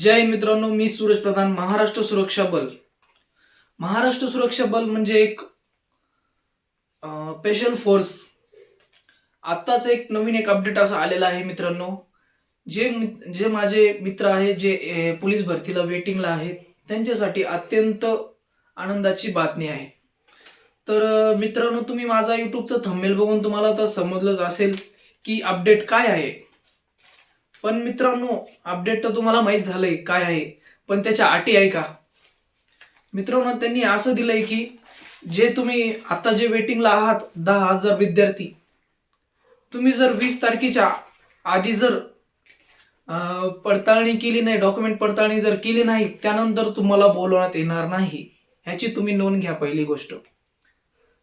जय मित्रांनो मी सूरज प्रधान महाराष्ट्र सुरक्षा बल. महाराष्ट्र सुरक्षा बल म्हणजे एक स्पेशल फोर्स आत्ताच एक नवीन एक अपडेट असा आलेला आहे मित्रांनो. जे जे माझे मित्र आहेत जे पोलीस भरतीला वेटिंगला आहेत त्यांच्यासाठी अत्यंत आनंदाची बातमी आहे. तर मित्रांनो तुम्ही माझा युट्यूबचा थंबेल बघून तुम्हाला तर समजलंच असेल की अपडेट काय आहे. पण मित्रांनो अपडेट तर तुम्हाला माहीत झालंय काय आहे पण त्याच्या अटी आहे का? मित्रांनो त्यांनी असं दिलंय की जे तुम्ही आता जे वेटिंगला आहात दहा हजार विद्यार्थी तुम्ही जर वीस तारखेच्या आधी जर पडताळणी केली नाही डॉक्युमेंट पडताळणी जर केली नाही त्यानंतर तुम्हाला बोलवण्यात येणार नाही ह्याची तुम्ही नोंद घ्या पहिली गोष्ट.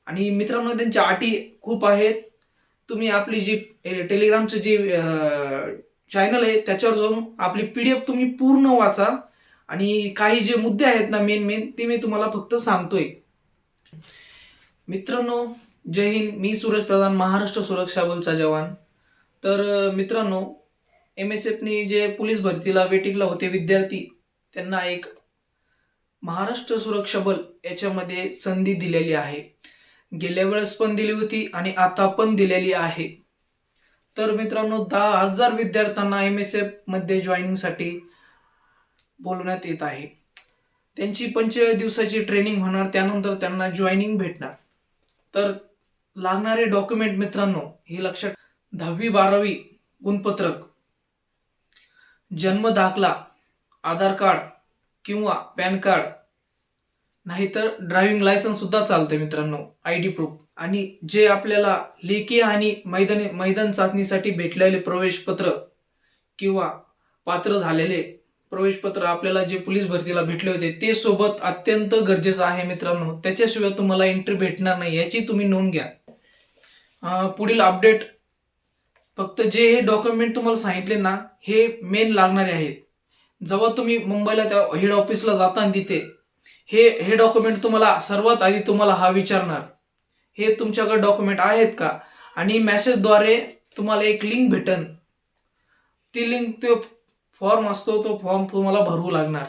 आणि मित्रांनो त्यांच्या अटी खूप आहेत. तुम्ही आपली जी ए, टेलिग्रामचं जी चॅनल आहे त्याच्यावर जाऊन आपली पी डी एफ तुम्ही पूर्ण वाचा. आणि काही जे मुद्दे आहेत ना मेन मेन ते मी तुम्हाला फक्त सांगतोय. मित्रांनो जय हिंद. मी सूरज प्रधान महाराष्ट्र सुरक्षा बलचा जवान. तर मित्रांनो एम एस एफनी जे पोलीस भरतीला वेटिंगला होते विद्यार्थी त्यांना एक महाराष्ट्र सुरक्षा बल याच्यामध्ये संधी दिलेली आहे. गेल्या वेळेस पण दिली होती आणि आता पण दिलेली आहे. तर मित्रांनो दहा हजार विद्यार्थ्यांना एम एस एफमध्ये जॉईनिंगसाठी बोलवण्यात येत आहे. त्यांची पंचेचाळीस दिवसाची ट्रेनिंग होणार त्यानंतर त्यांना जॉईनिंग भेटणार. तर लागणारे डॉक्युमेंट मित्रांनो हे लक्षात दहावी बारावी गुणपत्रक जन्म दाखला आधार कार्ड किंवा पॅन कार्ड नाहीतर ड्रायव्हिंग लायसन्स सुद्धा चालते मित्रांनो आय डी प्रूफ आणि जे आपल्याला लेखी आणि मैदानी मैदान चाचणीसाठी भेटलेले प्रवेशपत्र किंवा पात्र झालेले प्रवेशपत्र आपल्याला जे पोलीस भरतीला भेटले होते ते सोबत अत्यंत गरजेचं आहे मित्रांनो. त्याच्याशिवाय तुम्हाला एंट्री भेटणार नाही याची तुम्ही नोंद घ्या. पुढील अपडेट फक्त जे हे डॉक्युमेंट तुम्हाला सांगितले ना हे मेन लागणारे आहेत. जेव्हा तुम्ही मुंबईला त्या हेड ऑफिसला जाता तिथे हे हे डॉक्युमेंट तुम्हाला सर्वात आधी तुम्हाला हा विचारणार. हे तुमच्याकडे डॉक्युमेंट आहेत का? आणि मेसेजद्वारे तुम्हाला एक लिंक भेटन. ती लिंक तो फॉर्म असतो तो फॉर्म तुम्हाला भरवू लागणार.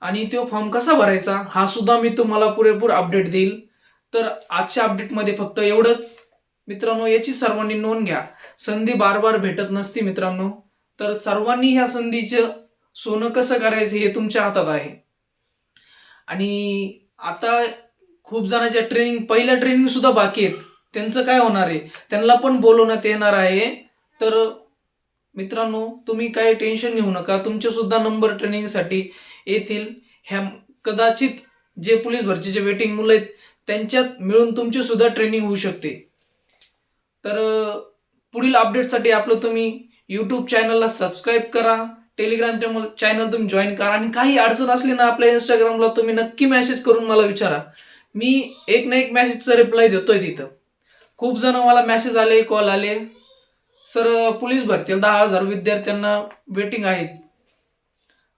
आणि तो फॉर्म कसा भरायचा हा सुद्धा मी तुम्हाला पुरेपूर अपडेट देईल. तर आजच्या अपडेटमध्ये फक्त एवढंच. मित्रांनो याची सर्वांनी नोंद घ्या. संधी बार बार भेटत नसती मित्रांनो. तर सर्वांनी ह्या संधीचं सोनं कसं करायचं हे तुमच्या हातात आहे. आणि आता खूप जणांच्या ट्रेनिंग पहिल्या ट्रेनिंग सुद्धा बाकी आहेत. त्यांचं काय होणार आहे? त्यांना पण बोलवण्यात येणार आहे. तर मित्रांनो तुम्ही काही टेन्शन घेऊ नका. तुमचे सुद्धा नंबर ट्रेनिंगसाठी येतील. ह्या कदाचित जे पोलीस भरतीचे वेटिंग मुलं आहेत त्यांच्यात मिळून तुमची सुद्धा ट्रेनिंग होऊ शकते. तर पुढील अपडेटसाठी आपलं तुम्ही यूट्यूब चॅनलला सबस्क्राईब करा. टेलिग्राम चॅनल तुम्ही जॉईन करा आणि काही अडचण असली ना आपल्या इंस्टाग्रामला तुम्ही नक्की मेसेज करून मला विचारा. मी एक ना एक मेसेजचा रिप्लाय देतोय तिथं. खूप जण मला मेसेज आले कॉल आले. सर पोलीस भरतील दहा हजार विद्यार्थ्यांना वेटिंग आहेत.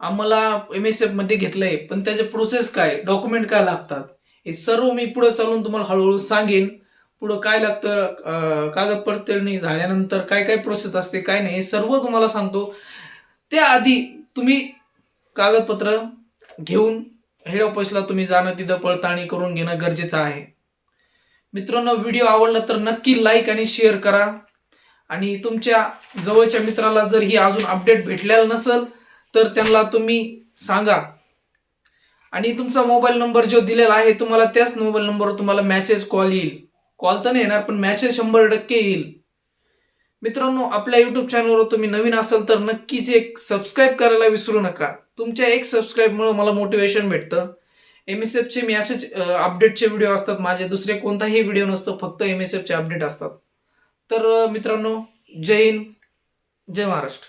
आम्हाला एम एस एफमध्ये घेतलंय पण त्याचे प्रोसेस काय डॉक्युमेंट काय लागतात? हे सर्व मी पुढे चालून तुम्हाला हळूहळू सांगेन. पुढं काय लागतं कागदपत्र झाल्यानंतर काय काय प्रोसेस असते काय नाही हे सर्व तुम्हाला सांगतो. त्याआधी तुम्ही कागदपत्र घेऊन हेड ऑफिसला तुम्ही जाणं तिथं पडताळणी करून घेणं गरजेचं आहे. मित्रांनो व्हिडिओ आवडला तर नक्की लाईक आणि शेअर करा. आणि तुमच्या जवळच्या मित्राला जर ही अजून अपडेट भेटलेला नसेल तर त्यांना तुम्ही सांगा. आणि तुमचा मोबाईल नंबर जो दिलेला आहे तुम्हाला त्याच मोबाईल नंबरवर तुम्हाला मॅसेज कॉल येईल. कॉल तर नाही येणार पण मॅसेज शंभर टक्के येईल. मित्रांनो आपल्या युट्यूब चॅनलवर तुम्ही नवीन असाल तर नक्कीच एक सबस्क्राईब करायला विसरू नका. तुमच्या एक सबस्क्राईबमुळे मला मोटिवेशन भेटतं. एम एस एफचे मी असेच अपडेटचे व्हिडिओ असतात. माझे दुसरे कोणताही व्हिडिओ नसतो फक्त एम एस एफचे अपडेट असतात. तर मित्रांनो जय हिंद जय महाराष्ट्र.